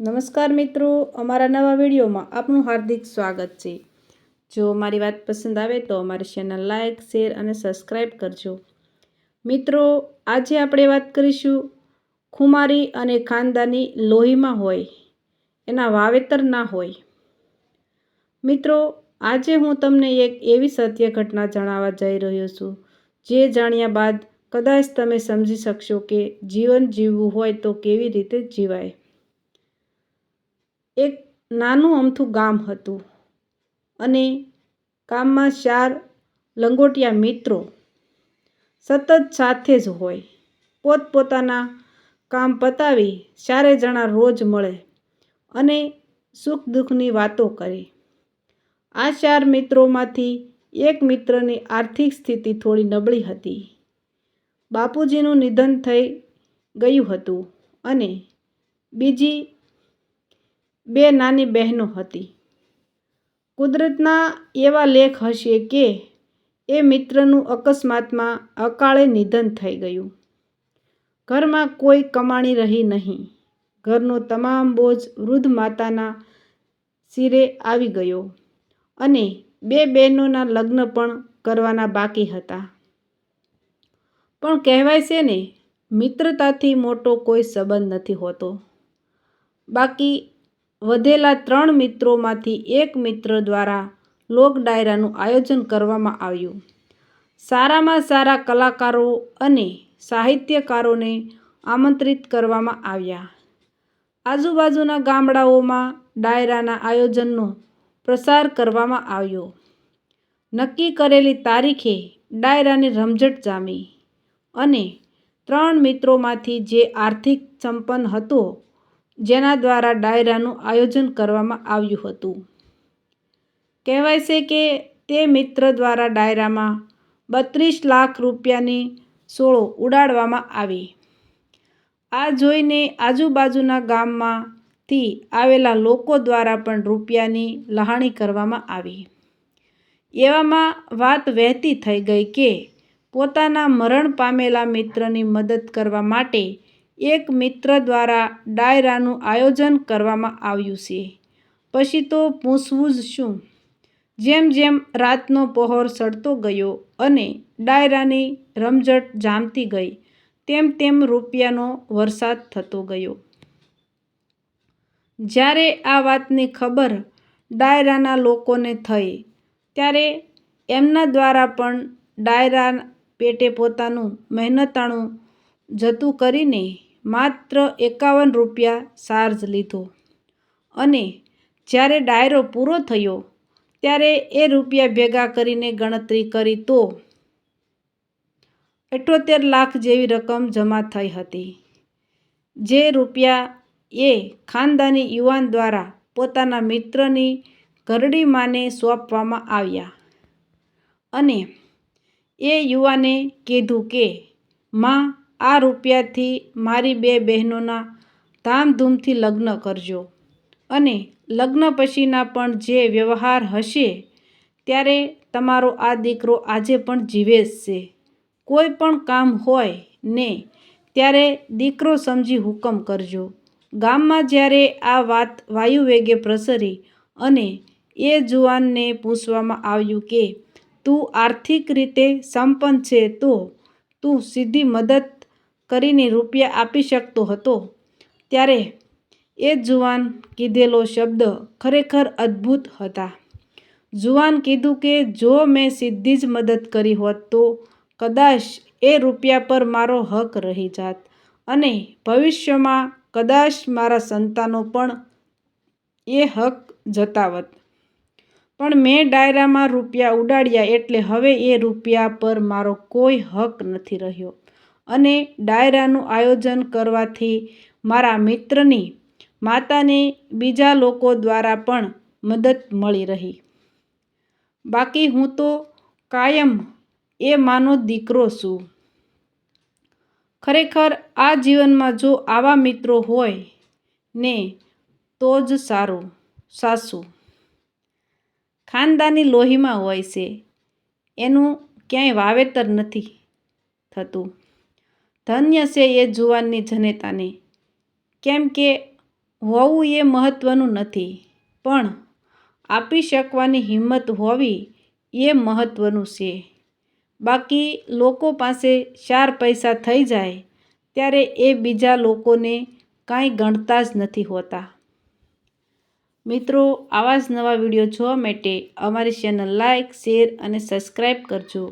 નમસ્કાર મિત્રો, અમારા નવા વિડીયોમાં આપનું હાર્દિક સ્વાગત છે. જો મારી વાત પસંદ આવે તો અમારી ચેનલ લાઇક શેર અને સબસ્ક્રાઈબ કરજો. મિત્રો, આજે આપણે વાત કરીશું ખુમારી અને ખાનદાની લોહીમાં હોય, એના વાવેતર ના હોય. મિત્રો, આજે હું તમને એક એવી સત્ય ઘટના જણાવવા જઈ રહ્યો છું, જે જાણ્યા બાદ કદાચ તમે સમજી શકશો કે જીવન જીવવું હોય તો કેવી રીતે જીવાય. એક નાનું અમથું ગામ હતું અને ગામમાં ચાર લંગોટિયા મિત્રો સતત સાથે જ હોય. પોતપોતાના કામ પતાવી ચારે જણા રોજ મળે અને સુખ દુઃખની વાતો કરે. આ ચાર મિત્રોમાંથી એક મિત્રની આર્થિક સ્થિતિ થોડી નબળી હતી. બાપુજીનું નિધન થઈ ગયું હતું અને બીજી બે નાની બહેનો હતી. કુદરતના એવા લેખ હશે કે એ મિત્રનું અકસ્માતમાં અકાળે નિધન થઈ ગયું. ઘરમાં કોઈ કમાણી રહી નહીં. ઘરનો તમામ બોજ વૃદ્ધ માતાના શિરે આવી ગયો અને બે બહેનોના લગ્ન પણ કરવાના બાકી હતા. પણ કહેવાય છે ને, મિત્રતાથી મોટો કોઈ સંબંધ નથી હોતો. બાકી વધેલા ત્રણ મિત્રોમાંથી એક મિત્ર દ્વારા લોક ડાયરાનું આયોજન કરવામાં આવ્યું. સારામાં સારા કલાકારો અને સાહિત્યકારોને આમંત્રિત કરવામાં આવ્યા. આજુબાજુના ગામડાઓમાં ડાયરાના આયોજનનો પ્રસાર કરવામાં આવ્યો. નક્કી કરેલી તારીખે ડાયરાની રમઝટ જામી અને ત્રણ મિત્રોમાંથી જે આર્થિક સંપન્ન હતો જેના દ્વારા ડાયરાનું આયોજન કરવામાં આવ્યું હતું. કહેવાય છે કે તે મિત્ર દ્વારા ડાયરામાં બત્રીસ લાખ રૂપિયાની સોળો ઉડાડવામાં આવી. આ જોઈને આજુબાજુના ગામમાંથી આવેલા લોકો દ્વારા પણ રૂપિયાની લહાણી કરવામાં આવી. એવામાં વાત વહેતી થઈ ગઈ કે પોતાના મરણ પામેલા મિત્રની મદદ કરવા માટે એક મિત્ર દ્વારા ડાયરાનું આયોજન કરવામાં આવ્યું છે. પછી તો પૂછવું જ શું? જેમ જેમ રાતનો પહોર સડતો ગયો અને ડાયરાની રમઝટ જામતી ગઈ, તેમ તેમ રૂપિયાનો વરસાદ થતો ગયો. જ્યારે આ વાતની ખબર ડાયરાના લોકોને થઈ, ત્યારે એમના દ્વારા પણ ડાયરા પેટે પોતાનું મહેનતાણું જતું કરીને માત્ર એકાવન રૂપિયા ચાર્જ લીધો. અને જ્યારે ડાયરો પૂરો થયો, ત્યારે એ રૂપિયા ભેગા કરીને ગણતરી કરી તો અઠ્યોતેર લાખ જેવી રકમ જમા થઈ હતી. જે રૂપિયા એ ખાનદાની યુવાન દ્વારા પોતાના મિત્રની ઘરડી માને સોંપવામાં આવ્યા. અને એ યુવાને કીધું કે, માં આ રૂપિયાથી મારી બે બહેનોના ધામધૂમથી લગ્ન કરજો. અને લગ્ન પછીના પણ જે વ્યવહાર હશે, ત્યારે તમારો આ દીકરો આજે પણ જીવે છે. કોઈ પણ કામ હોય ને, ત્યારે દીકરો સમજી હુકમ કરજો. ગામમાં જ્યારે આ વાત વાયુવેગે પ્રસરી અને એ જુવાનને પૂછવામાં આવ્યું કે, તું આર્થિક રીતે સંપન્ન છે તો તું સીધી મદદ કરીને રૂપિયા આપી શકતો હતો. ત્યારે એ જુવાન કીધેલો શબ્દ ખરેખર અદ્ભુત હતા. જુવાન કીધું કે, જો મેં સીધી જ મદદ કરી હોત તો કદાચ એ રૂપિયા પર મારો હક રહી જાત અને ભવિષ્યમાં કદાચ મારા સંતાનો પણ એ હક જતાવત. પણ મેં ડાયરામાં રૂપિયા ઉડાડ્યા એટલે હવે એ રૂપિયા પર મારો કોઈ હક નથી રહ્યો. અને ડાયરાનું આયોજન કરવાથી મારા મિત્રની માતાને બીજા લોકો દ્વારા પણ મદદ મળી રહી. બાકી હું તો કાયમ એ માનો દીકરો છું. ખરેખર આ જીવનમાં જો આવા મિત્રો હોય ને તો જ સારું, સાસુ. ખાનદાની લોહીમાં હોય છે, એનું ક્યાંય વાવેતર નથી થતું. ધન્ય છે એ જુવાનની જનેતાને. કેમ કે હોવું એ મહત્ત્વનું નથી, પણ આપી શકવાની હિંમત હોવી એ મહત્ત્વનું છે. બાકી લોકો પાસે ચાર પૈસા થઈ જાય, ત્યારે એ બીજા લોકોને કાંઈ ગણતા જ નથી હોતા. મિત્રો, આવા જ નવા વીડિયો જોવા માટે અમારી ચેનલ લાઇક શેર અને સબસ્ક્રાઈબ કરજો.